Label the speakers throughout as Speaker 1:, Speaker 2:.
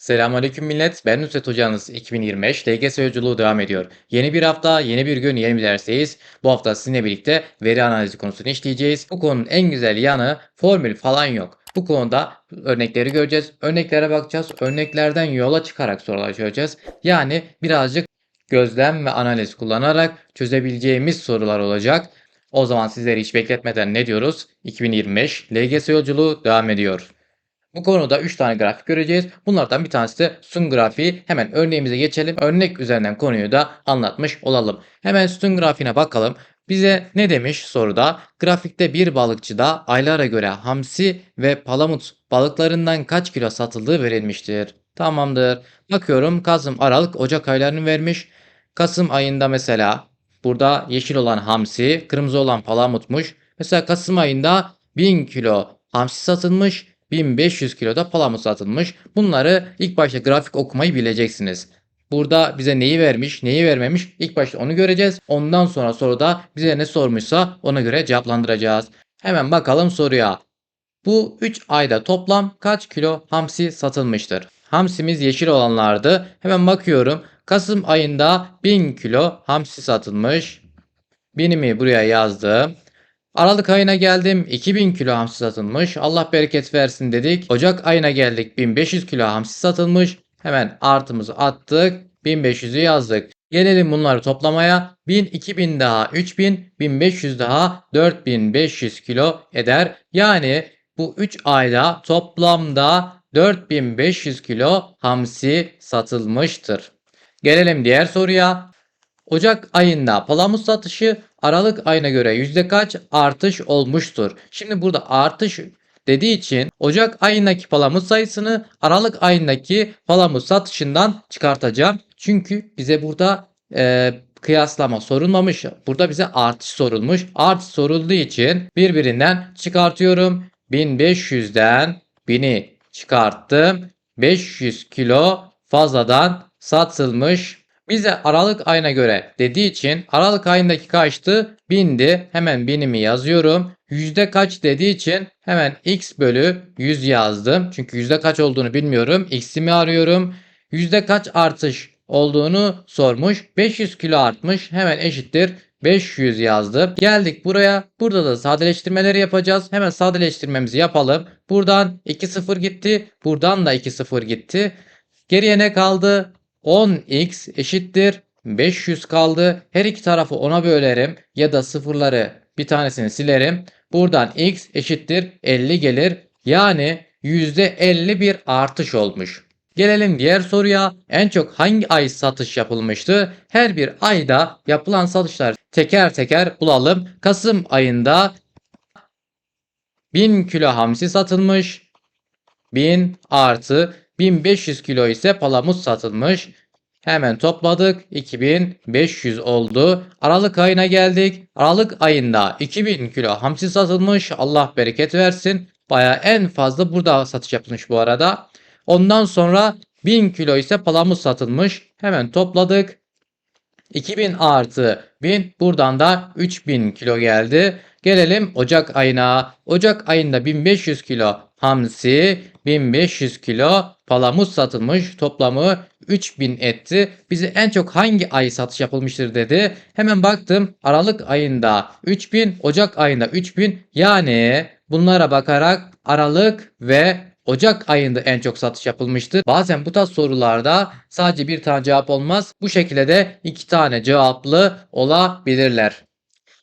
Speaker 1: Selamünaleyküm millet. Ben Nusret Hocanız. 2025 LGS yolculuğu devam ediyor. Yeni bir hafta, yeni bir gün, yeni bir dersteyiz. Bu hafta sizinle birlikte veri analizi konusunu işleyeceğiz. Bu konunun en güzel yanı formül falan yok. Bu konuda örnekleri göreceğiz. Örneklere bakacağız. Örneklerden yola çıkarak sorular çözeceğiz. Yani birazcık gözlem ve analiz kullanarak çözebileceğimiz sorular olacak. O zaman sizleri hiç bekletmeden ne diyoruz? 2025 LGS yolculuğu devam ediyor. Bu konuda 3 tane grafik göreceğiz. Bunlardan bir tanesi de sütun grafiği. Hemen örneğimize geçelim. Örnek üzerinden konuyu da anlatmış olalım. Hemen sütun grafiğine bakalım. Bize ne demiş soruda? Grafikte bir balıkçıda aylara göre hamsi ve palamut balıklarından kaç kilo satıldığı verilmiştir. Tamamdır. Bakıyorum Kasım, Aralık, Ocak aylarını vermiş. Kasım ayında mesela burada yeşil olan hamsi, kırmızı olan palamutmuş. Mesela Kasım ayında 1000 kilo hamsi satılmış. 1500 kiloda palamut satılmış. Bunları ilk başta grafik okumayı bileceksiniz. Burada bize neyi vermiş, neyi vermemiş ilk başta onu göreceğiz. Ondan sonra soruda bize ne sormuşsa ona göre cevaplandıracağız. Hemen bakalım soruya. Bu 3 ayda toplam kaç kilo hamsi satılmıştır? Hamsimiz yeşil olanlardı. Hemen bakıyorum. Kasım ayında 1000 kilo hamsi satılmış. Binimi buraya yazdım. Aralık ayına geldim. 2000 kilo hamsi satılmış. Allah bereket versin dedik. Ocak ayına geldik. 1500 kilo hamsi satılmış. Hemen artımızı attık. 1500'ü yazdık. Gelelim bunları toplamaya. 1000, 2000 daha 3000, 1500 daha 4500 kilo eder. Yani bu 3 ayda toplamda 4500 kilo hamsi satılmıştır. Gelelim diğer soruya. Ocak ayında palamut satışı Aralık ayına göre yüzde kaç artış olmuştur? Şimdi burada artış dediği için Ocak ayındaki palamut sayısını Aralık ayındaki palamut satışından çıkartacağım. Çünkü bize burada e, kıyaslama sorulmamış. Burada bize artış sorulmuş. Artış sorulduğu için birbirinden çıkartıyorum. 1500'den 1000'i çıkarttım. 500 kilo fazladan satılmış bize Aralık ayına göre dediği için Aralık ayındaki kaçtı? 1000'di. Hemen 1000'imi yazıyorum. Yüzde kaç dediği için hemen x bölü 100 yazdım. Çünkü yüzde kaç olduğunu bilmiyorum. x'imi arıyorum. Yüzde kaç artış olduğunu sormuş. 500 kilo artmış. Hemen eşittir. 500 yazdım. Geldik buraya. Burada da sadeleştirmeleri yapacağız. Hemen sadeleştirmemizi yapalım. Buradan 2 0 gitti. Buradan da 2 0 gitti. Geriye ne kaldı? 10x eşittir 500 kaldı. Her iki tarafı 10'a bölerim ya da sıfırları bir tanesini silerim. Buradan x eşittir 50 gelir. Yani %50 bir artış olmuş. Gelelim diğer soruya. En çok hangi ay satış yapılmıştı? Her bir ayda yapılan satışlar teker teker bulalım. Kasım ayında 1000 kilo hamsi satılmış. 1000 artı 1500 kilo ise palamut satılmış. Hemen topladık. 2500 oldu. Aralık ayına geldik. Aralık ayında 2000 kilo hamsi satılmış. Allah bereket versin. Baya en fazla burada satış yapılmış bu arada. Ondan sonra 1000 kilo ise palamut satılmış. Hemen topladık. 2000 artı 1000 buradan da 3000 kilo geldi. Gelelim Ocak ayına. Ocak ayında 1500 kilo hamsi, 1500 kilo palamut satılmış. Toplamı 3000 etti. Bize en çok hangi ay satış yapılmıştır dedi. Hemen baktım. Aralık ayında 3000, Ocak ayında 3000. Yani bunlara bakarak Aralık ve Ocak ayında en çok satış yapılmıştı. Bazen bu tarz sorularda sadece bir tane cevap olmaz. Bu şekilde de iki tane cevaplı olabilirler.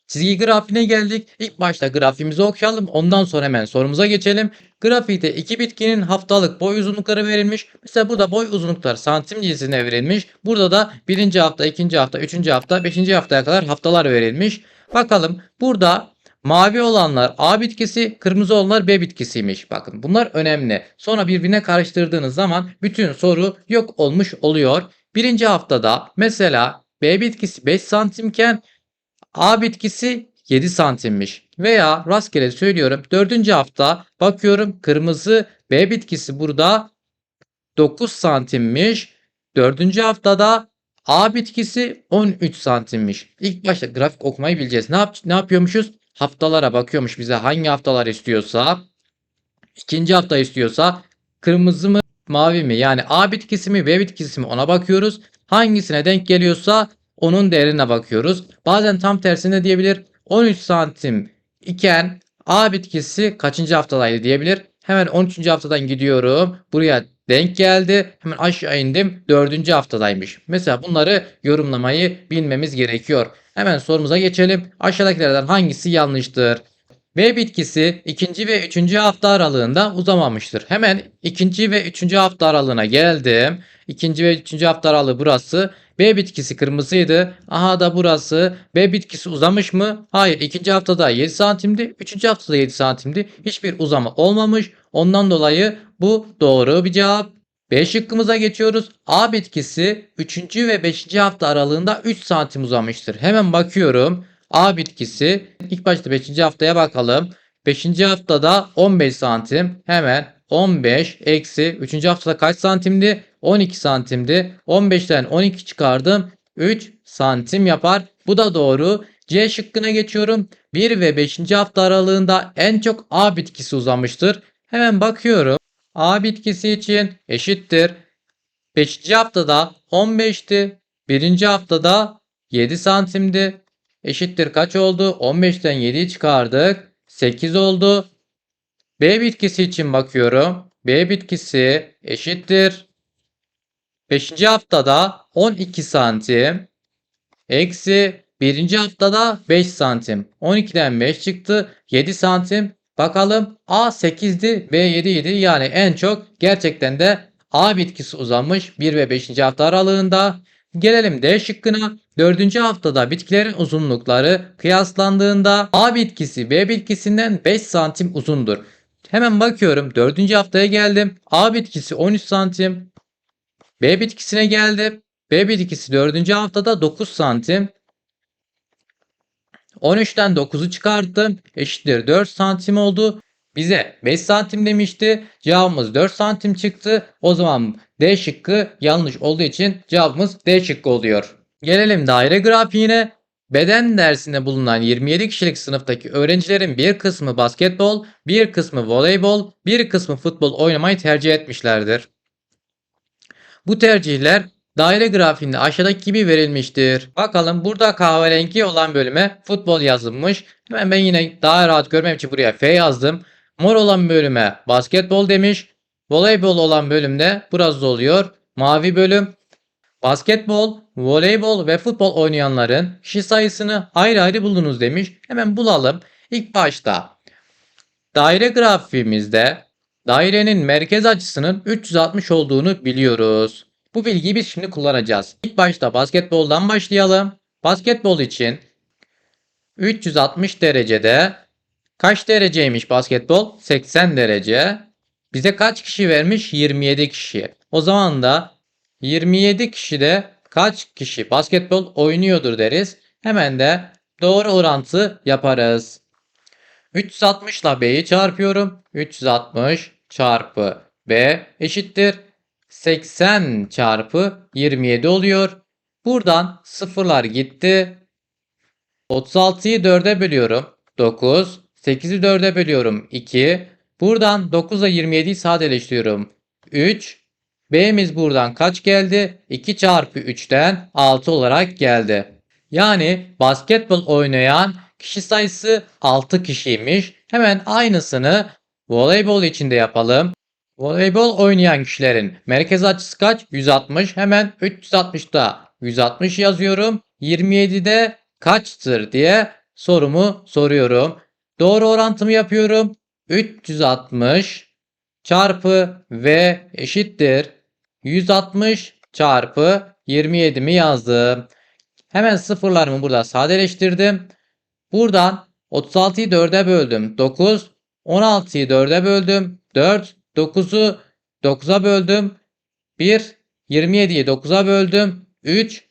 Speaker 1: Çizgi grafiğine geldik. İlk başta grafiğimizi okuyalım. Ondan sonra hemen sorumuza geçelim. Grafikte iki bitkinin haftalık boy uzunlukları verilmiş. Mesela burada boy uzunlukları santim cinsinden verilmiş. Burada da birinci hafta, ikinci hafta, üçüncü hafta, beşinci haftaya kadar haftalar verilmiş. Bakalım burada mavi olanlar A bitkisi, kırmızı olanlar B bitkisiymiş. Bakın bunlar önemli. Sonra birbirine karıştırdığınız zaman bütün soru yok olmuş oluyor. Birinci haftada mesela B bitkisi 5 santimken A bitkisi 7 santimmiş. Veya rastgele söylüyorum. Dördüncü hafta bakıyorum kırmızı B bitkisi burada 9 santimmiş. Dördüncü haftada A bitkisi 13 santimmiş. İlk başta grafik okumayı bileceğiz. Ne, yap ne yapıyormuşuz? Haftalara bakıyormuş bize hangi haftalar istiyorsa. ikinci hafta istiyorsa kırmızı mı mavi mi? Yani A bitkisi mi B bitkisi mi ona bakıyoruz. Hangisine denk geliyorsa onun değerine bakıyoruz. Bazen tam tersine diyebilir. 13 santim iken A bitkisi kaçıncı haftadaydı diyebilir. Hemen 13. haftadan gidiyorum. Buraya denk geldi. Hemen aşağı indim. 4. haftadaymış. Mesela bunları yorumlamayı bilmemiz gerekiyor. Hemen sorumuza geçelim. Aşağıdakilerden hangisi yanlıştır? B bitkisi ikinci ve üçüncü hafta aralığında uzamamıştır. Hemen ikinci ve üçüncü hafta aralığına geldim. İkinci ve üçüncü hafta aralığı burası. B bitkisi kırmızıydı. Aha da burası. B bitkisi uzamış mı? Hayır. İkinci haftada 7 santimdi. Üçüncü haftada 7 santimdi. Hiçbir uzama olmamış. Ondan dolayı bu doğru bir cevap. B şıkkımıza geçiyoruz. A bitkisi 3. ve 5. hafta aralığında 3 santim uzamıştır. Hemen bakıyorum. A bitkisi ilk başta 5. haftaya bakalım. 5. haftada 15 santim. Hemen 15 eksi 3. haftada kaç santimdi? 12 santimdi. 15'ten 12 çıkardım. 3 santim yapar. Bu da doğru. C şıkkına geçiyorum. 1 ve 5. hafta aralığında en çok A bitkisi uzamıştır. Hemen bakıyorum. A bitkisi için eşittir. 5. haftada 15'ti. 1. haftada 7 santimdi. Eşittir kaç oldu? 15'ten 7'yi çıkardık. 8 oldu. B bitkisi için bakıyorum. B bitkisi eşittir. 5. haftada 12 santim. Eksi 1. haftada 5 santim. 12'den 5 çıktı. 7 santim. Bakalım A 8'di B 7 idi. Yani en çok gerçekten de A bitkisi uzanmış 1 ve 5. hafta aralığında. Gelelim D şıkkına. 4. haftada bitkilerin uzunlukları kıyaslandığında A bitkisi B bitkisinden 5 santim uzundur. Hemen bakıyorum 4. haftaya geldim. A bitkisi 13 santim. B bitkisine geldim. B bitkisi 4. haftada 9 santim. 13'ten 9'u çıkarttım. Eşittir 4 santim oldu. Bize 5 santim demişti. Cevabımız 4 santim çıktı. O zaman D şıkkı yanlış olduğu için cevabımız D şıkkı oluyor. Gelelim daire grafiğine. Beden dersinde bulunan 27 kişilik sınıftaki öğrencilerin bir kısmı basketbol, bir kısmı voleybol, bir kısmı futbol oynamayı tercih etmişlerdir. Bu tercihler daire grafiğinde aşağıdaki gibi verilmiştir. Bakalım burada kahverengi olan bölüme futbol yazılmış. Hemen ben yine daha rahat görmem için buraya F yazdım. Mor olan bölüme basketbol demiş. Voleybol olan bölümde burası oluyor. Mavi bölüm. Basketbol, voleybol ve futbol oynayanların kişi sayısını ayrı ayrı buldunuz demiş. Hemen bulalım. İlk başta daire grafiğimizde dairenin merkez açısının 360 olduğunu biliyoruz. Bu bilgiyi biz şimdi kullanacağız. İlk başta basketboldan başlayalım. Basketbol için 360 derecede kaç dereceymiş basketbol? 80 derece. Bize kaç kişi vermiş? 27 kişi. O zaman da 27 kişide kaç kişi basketbol oynuyordur deriz. Hemen de doğru orantı yaparız. 360 ile B'yi çarpıyorum. 360 çarpı B eşittir. 80 çarpı 27 oluyor. Buradan sıfırlar gitti. 36'yı 4'e bölüyorum. 9. 8'i 4'e bölüyorum. 2. Buradan 9 ile 27'yi sadeleştiriyorum. 3. B'miz buradan kaç geldi? 2 çarpı 3'ten 6 olarak geldi. Yani basketbol oynayan kişi sayısı 6 kişiymiş. Hemen aynısını voleybol için de yapalım. Voleybol oynayan kişilerin merkez açısı kaç? 160. Hemen 360'da 160 yazıyorum. 27'de kaçtır diye sorumu soruyorum. Doğru orantımı yapıyorum. 360 çarpı V eşittir. 160 çarpı 27 mi yazdım. Hemen sıfırlarımı burada sadeleştirdim. Buradan 36'yı 4'e böldüm. 9. 16'yı 4'e böldüm. 4. 9'u 9'a böldüm. 1. 27'yi 9'a böldüm. 3.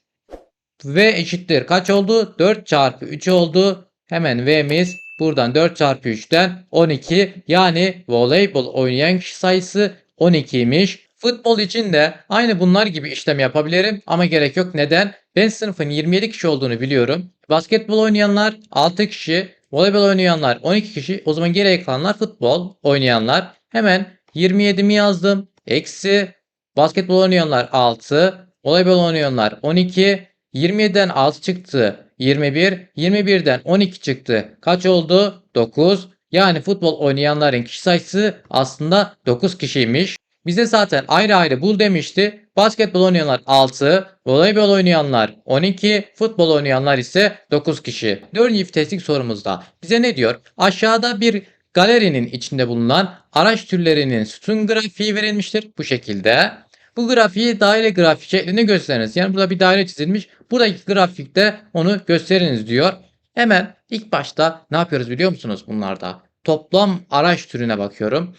Speaker 1: V eşittir. Kaç oldu? 4 çarpı 3 oldu. Hemen V'miz buradan 4 çarpı 3'ten 12. Yani voleybol oynayan kişi sayısı 12'ymiş. Futbol için de aynı bunlar gibi işlem yapabilirim ama gerek yok. Neden? Ben sınıfın 27 kişi olduğunu biliyorum. Basketbol oynayanlar 6 kişi, voleybol oynayanlar 12 kişi. O zaman geriye kalanlar futbol oynayanlar. Hemen 27'mi yazdım. eksi basketbol oynayanlar 6, voleybol oynayanlar 12, 27'den 6 çıktı 21, 21'den 12 çıktı. Kaç oldu? 9. Yani futbol oynayanların kişi sayısı aslında 9 kişiymiş. Bize zaten ayrı ayrı bul demişti. Basketbol oynayanlar 6, voleybol oynayanlar 12, futbol oynayanlar ise 9 kişi. 4. testlik sorumuzda bize ne diyor? Aşağıda bir galerinin içinde bulunan araç türlerinin sütun grafiği verilmiştir. Bu şekilde. Bu grafiği daire grafik şeklinde gösteriniz. Yani burada bir daire çizilmiş. Buradaki grafikte onu gösteriniz diyor. Hemen ilk başta ne yapıyoruz biliyor musunuz bunlarda? Toplam araç türüne bakıyorum.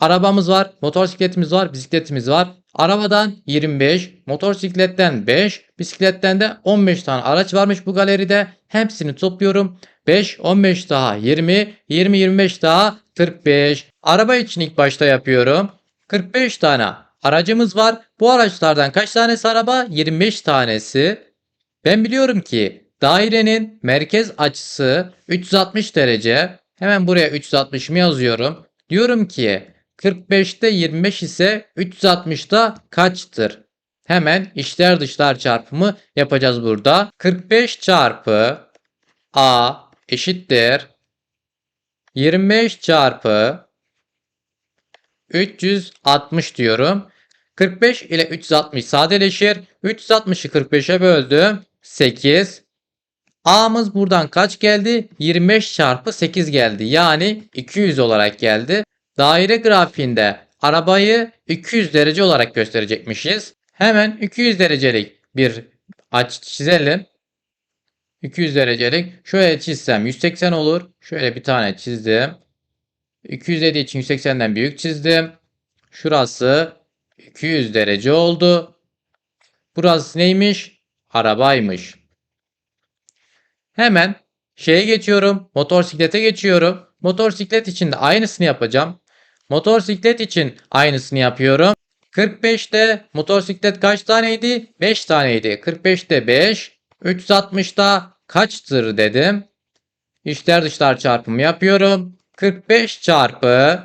Speaker 1: Arabamız var, motosikletimiz var, bisikletimiz var. Arabadan 25, motosikletten 5, bisikletten de 15 tane araç varmış bu galeride. Hepsini topluyorum. 5, 15 daha 20, 20, 25 daha 45. Araba için ilk başta yapıyorum. 45 tane aracımız var. Bu araçlardan kaç tanesi araba? 25 tanesi. Ben biliyorum ki dairenin merkez açısı 360 derece. Hemen buraya 360'ımı yazıyorum. Diyorum ki 45'te 25 ise 360'da kaçtır? Hemen içler dışlar çarpımı yapacağız burada. 45 çarpı A eşittir 25 çarpı 360 diyorum. 45 ile 360 sadeleşir. 360'ı 45'e böldüm. 8. A'mız buradan kaç geldi? 25 çarpı 8 geldi. Yani 200 olarak geldi. Daire grafiğinde arabayı 200 derece olarak gösterecekmişiz. Hemen 200 derecelik bir açı çizelim. 200 derecelik. Şöyle çizsem 180 olur. Şöyle bir tane çizdim. 200 dediği için 180'den büyük çizdim. Şurası 200 derece oldu. Burası neymiş? Arabaymış. Hemen şeye geçiyorum. Motosiklete geçiyorum. Motosiklet için de aynısını yapacağım. Motosiklet için aynısını yapıyorum. 45'te motosiklet kaç taneydi? 5 taneydi. 45'te 5. 360'da kaçtır dedim. İçler dışlar çarpımı yapıyorum. 45 çarpı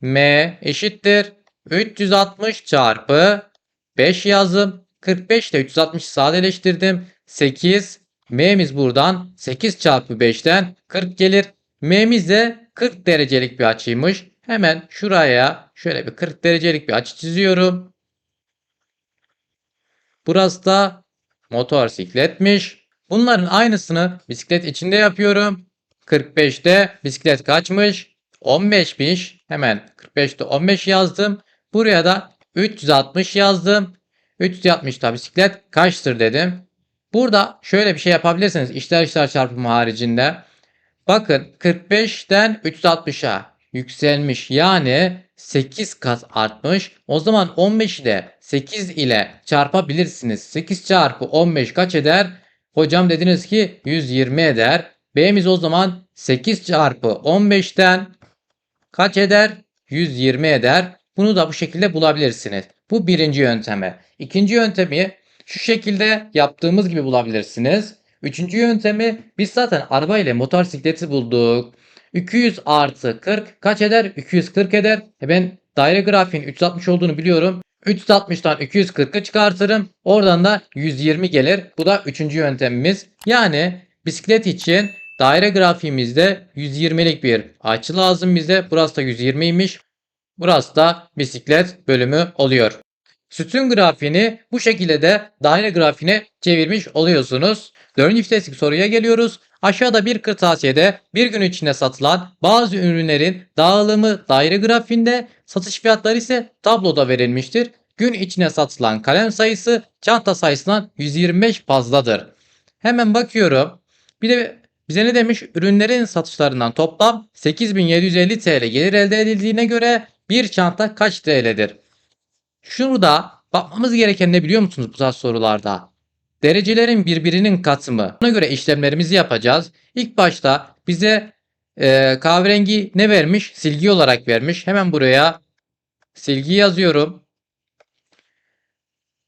Speaker 1: M eşittir. 360 çarpı 5 yazdım. 45 ile 360 sadeleştirdim. 8. M'miz buradan 8 çarpı 5'ten 40 gelir. M'miz de 40 derecelik bir açıymış. Hemen şuraya şöyle bir 40 derecelik bir açı çiziyorum. Burası da motosikletmiş. Bunların aynısını bisiklet içinde yapıyorum. 45'te bisiklet kaçmış? 15'miş. Hemen 45'te 15 yazdım. Buraya da 360 yazdım. 360'da bisiklet kaçtır dedim. Burada şöyle bir şey yapabilirsiniz. İşler işler çarpımı haricinde. Bakın 45'ten 360'a yükselmiş. Yani 8 kat artmış. O zaman 15'i de 8 ile çarpabilirsiniz. 8 çarpı 15 kaç eder? Hocam dediniz ki 120 eder. B'miz o zaman 8 çarpı 15'ten kaç eder? 120 eder. Bunu da bu şekilde bulabilirsiniz. Bu birinci yöntemi. İkinci yöntemi şu şekilde yaptığımız gibi bulabilirsiniz. Üçüncü yöntemi biz zaten araba ile motosikleti bulduk. 200 artı 40 kaç eder? 240 eder. E ben daire grafiğin 360 olduğunu biliyorum. 360'tan 240'ı çıkartırım. Oradan da 120 gelir. Bu da üçüncü yöntemimiz. Yani bisiklet için daire grafiğimizde 120'lik bir açı lazım bize. Burası da 120'ymiş. Burası da bisiklet bölümü oluyor. Sütun grafiğini bu şekilde de daire grafiğine çevirmiş oluyorsunuz. Dördüncü viteslik soruya geliyoruz. Aşağıda bir kırtasiyede bir gün içinde satılan bazı ürünlerin dağılımı daire grafiğinde, satış fiyatları ise tabloda verilmiştir. Gün içine satılan kalem sayısı çanta sayısından 125 fazladır. Hemen bakıyorum. Bir de bize ne demiş? Ürünlerin satışlarından toplam 8750 TL gelir elde edildiğine göre bir çanta kaç TL'dir? Şurada bakmamız gereken ne biliyor musunuz bu tarz sorularda? Derecelerin birbirinin katımı. Buna göre işlemlerimizi yapacağız. İlk başta bize e, kahverengi ne vermiş? Silgi olarak vermiş. Hemen buraya silgi yazıyorum.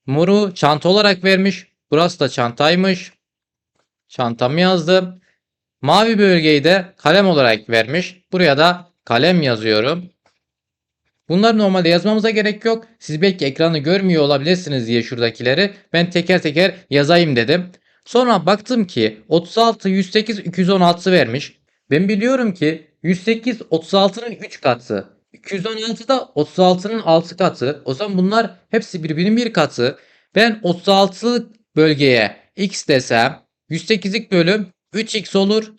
Speaker 1: Moru çanta olarak vermiş. Burası da çantaymış. Çantamı yazdım. Mavi bölgeyi de kalem olarak vermiş. Buraya da kalem yazıyorum. Bunları normalde yazmamıza gerek yok. Siz belki ekranı görmüyor olabilirsiniz diye şuradakileri ben teker teker yazayım dedim. Sonra baktım ki 36, 108, 216 vermiş. Ben biliyorum ki 108 36'nın 3 katı. 216 da 36'nın 6 katı. O zaman bunlar hepsi birbirinin bir katı. Ben 36'lık bölgeye x desem 108'lik bölüm 3x olur.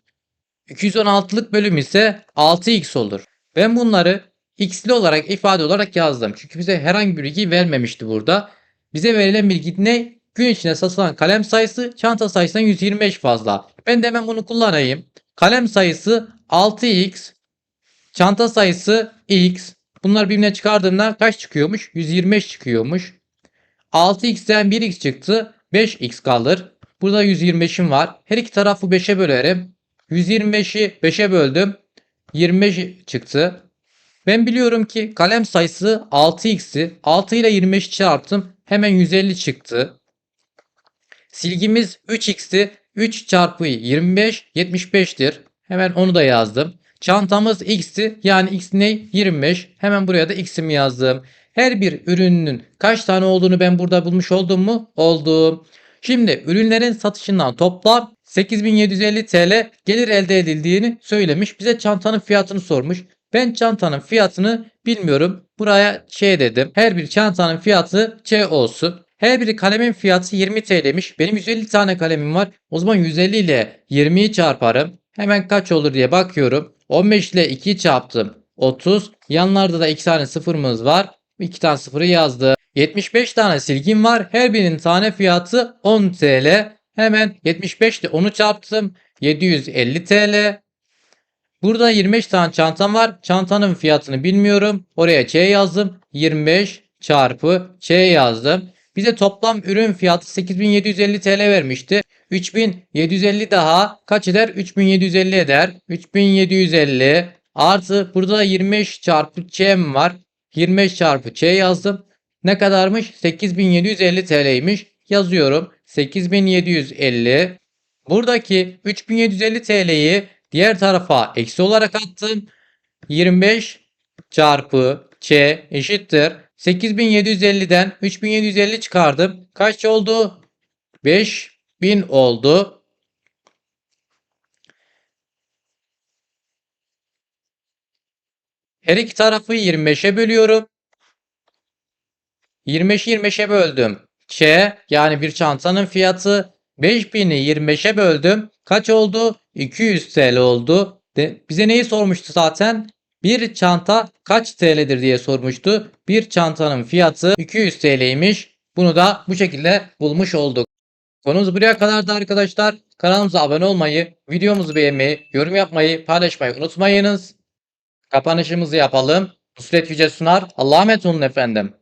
Speaker 1: 216'lık bölüm ise 6x olur. Ben bunları x'li olarak ifade olarak yazdım. Çünkü bize herhangi bir bilgi vermemişti burada. Bize verilen bilgi ne? Gün içinde satılan kalem sayısı çanta sayısından 125 fazla. Ben de hemen bunu kullanayım. Kalem sayısı 6x, çanta sayısı x. Bunlar birbirine çıkardığımda kaç çıkıyormuş? 125 çıkıyormuş. 6x'ten 1x çıktı. 5x kalır. Burada 125'im var. Her iki tarafı 5'e bölerim. 125'i 5'e böldüm. 25 çıktı. Ben biliyorum ki kalem sayısı 6x'i 6 ile 25 çarptım. Hemen 150 çıktı. Silgimiz 3x'ti. 3 çarpı 25 75'tir. Hemen onu da yazdım. Çantamız x'ti. Yani x ne? 25. Hemen buraya da x'imi yazdım. Her bir ürünün kaç tane olduğunu ben burada bulmuş oldum mu? Oldum. Şimdi ürünlerin satışından toplam 8750 TL gelir elde edildiğini söylemiş. Bize çantanın fiyatını sormuş. Ben çantanın fiyatını bilmiyorum. Buraya Ç dedim. Her bir çantanın fiyatı Ç olsun. Her bir kalemin fiyatı 20 TL'miş. Benim 150 tane kalemim var. O zaman 150 ile 20'yi çarparım. Hemen kaç olur diye bakıyorum. 15 ile 2'yi çarptım. 30. Yanlarda da 2 tane sıfırımız var. 2 tane sıfırı yazdım. 75 tane silgim var. Her birinin tane fiyatı 10 TL. Hemen 75 ile 10'u çarptım. 750 TL. Burada 25 tane çantam var. Çantanın fiyatını bilmiyorum. Oraya Ç yazdım. 25 çarpı Ç yazdım. Bize toplam ürün fiyatı 8750 TL vermişti. 3750 daha kaç eder? 3750 eder. 3750 artı burada da 25 çarpı Ç'm var. 25 çarpı Ç yazdım. Ne kadarmış? 8750 TL'ymiş. Yazıyorum. 8750. Buradaki 3750 TL'yi diğer tarafa eksi olarak attım. 25 çarpı Ç eşittir. 8750'den 3750 çıkardım. Kaç oldu? 5000 oldu. Her iki tarafı 25'e bölüyorum. 25'i 25'e böldüm. Ç yani bir çantanın fiyatı 5000'i 25'e böldüm. Kaç oldu? 200 TL oldu. De, bize neyi sormuştu zaten? Bir çanta kaç TL'dir diye sormuştu. Bir çantanın fiyatı 200 TL'ymiş. Bunu da bu şekilde bulmuş olduk. Konumuz buraya kadardı arkadaşlar. Kanalımıza abone olmayı, videomuzu beğenmeyi, yorum yapmayı, paylaşmayı unutmayınız. Kapanışımızı yapalım. Nusret Yüce Sunar. Allah'a emanet olun efendim.